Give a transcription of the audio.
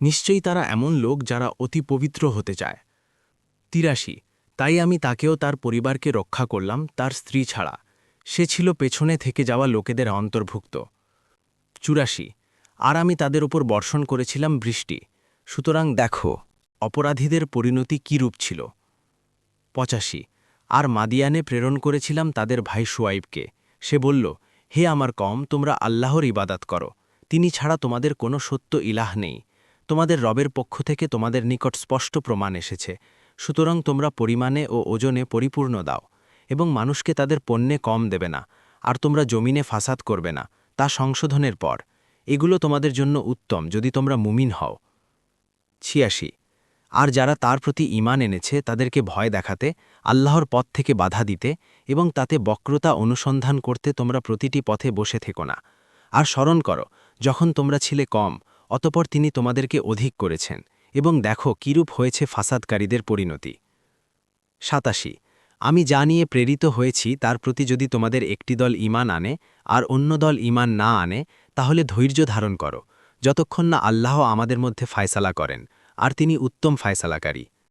নিশ্চয়ই তারা এমন লোক যারা অতি পবিত্র হতে চায়। তিরাশি, তাই আমি তাকেও তার পরিবারকে রক্ষা করলাম, তার স্ত্রী ছাড়া। সে ছিল পেছনে থেকে যাওয়া লোকেদের অন্তর্ভুক্ত। চুরাশি, আর আমি তাদের ওপর বর্ষণ করেছিলাম বৃষ্টি। সুতরাং দেখো, অপরাধীদের পরিণতি কী রূপ ছিল। পঁচাশি, আর মাদিয়ানে প্রেরণ করেছিলাম তাদের ভাই সুয়াইবকে। সে বলল, হে আমার কম, তোমরা আল্লাহর ইবাদাত করো। তিনি ছাড়া তোমাদের কোনো সত্য ইলাহ নেই। তোমাদের রবের পক্ষ থেকে তোমাদের নিকট স্পষ্ট প্রমাণ এসেছে। সুতরাং তোমরা পরিমাণে ও ওজনে পরিপূর্ণ দাও, এবং মানুষকে তাদের পণ্যে কম দেবে না, আর তোমরা জমিনে ফাসাদ করবে না, তা সংশোধনের পর। এগুলো তোমাদের জন্য উত্তম, যদি তোমরা মুমিন হও। ছিয়াশি। আর যারা তার প্রতি ইমান এনেছে, তাদেরকে ভয় দেখাতে, আল্লাহর পথ থেকে বাধা দিতে, এবং তাতে বক্রতা অনুসন্ধান করতে তোমরা প্রতিটি পথে বসে থেকো না। আর স্মরণ করো, যখন তোমরা ছিলে কম অতপর তিনি তোমাদেরকে অধিক করেছেন, এবং দেখো কিরূপ হয়েছে ফাসাদকারীদের পরিণতি। সাতাশি, আমি যা নিয়ে প্রেরিত হয়েছি তার প্রতি যদি তোমাদের একটি দল ইমান আনে, আর অন্য দল ইমান না আনে, তাহলে ধৈর্য ধারণ করো, যতক্ষণ না আল্লাহ আমাদের মধ্যে ফায়সালা করেন, আর তিনি উত্তম ফায়সালাকারী।